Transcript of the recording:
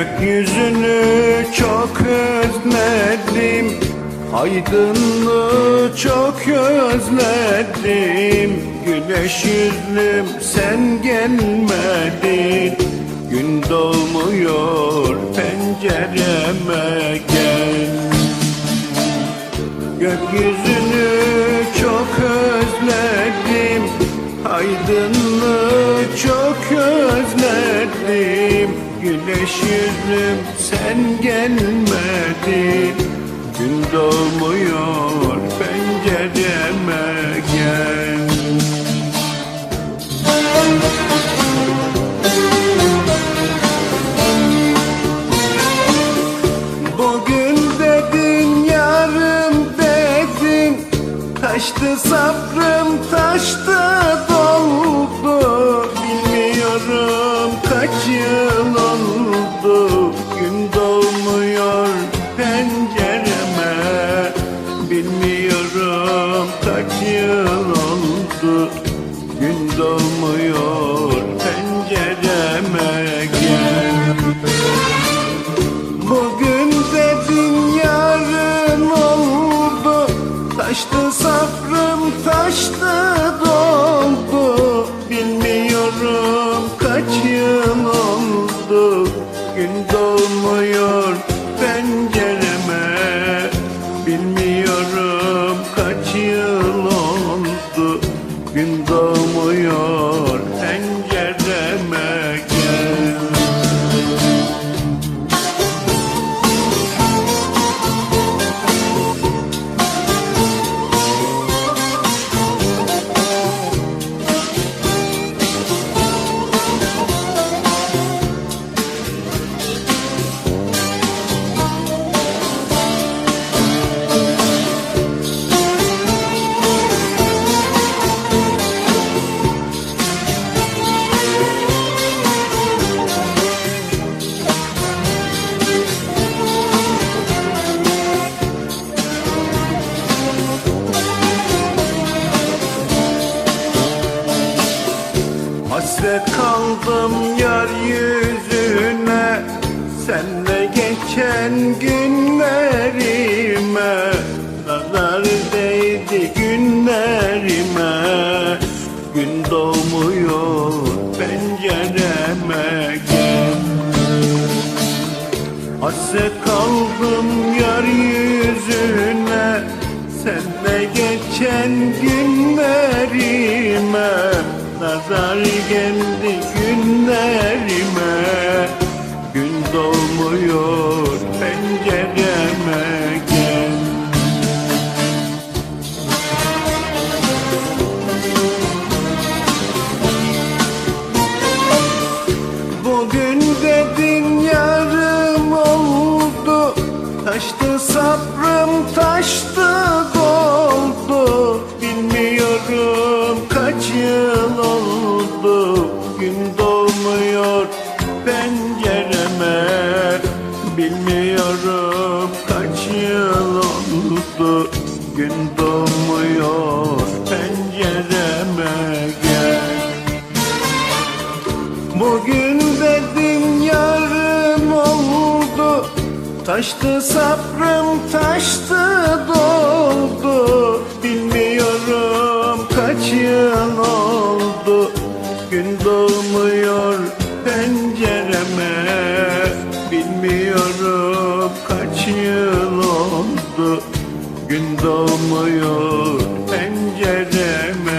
Gökyüzünü çok özledim. Aydınlığı çok özledim. Güneş yüzlüm sen gelmedin. Gün doğmuyor pencereme gel. Gökyüzünü çok özledim. Aydınlığı çok özledim. Güneş yüzlüm sen gelmedin. Gün doğmuyor pencereme gel. Bugün dedin yarın dedin. Taştı sabrım taştı doldu kaç yıl oldu. Gün doğmuyor pencereme gel. Bugün dedin yarın oldu. Taştı sabrım taştı doldu. Bilmiyorum kaç yıl oldu. Gün doğmuyor pencereme. Bilmiyorum kaç yıl Hasret kaldım yar yüzüne Senle geçen günlerime. Nazar değdi günlerime Gün doğmuyor pencereme Hasret kaldım yar yüzüne Senle geçen günlerime Nazar geldi Taştı sabrım taştı doldu. Bilmiyorum kaç yıl oldu. Gün doğmuyor pencereme. Bilmiyorum kaç yıl oldu. Gün doğmuyor pencereme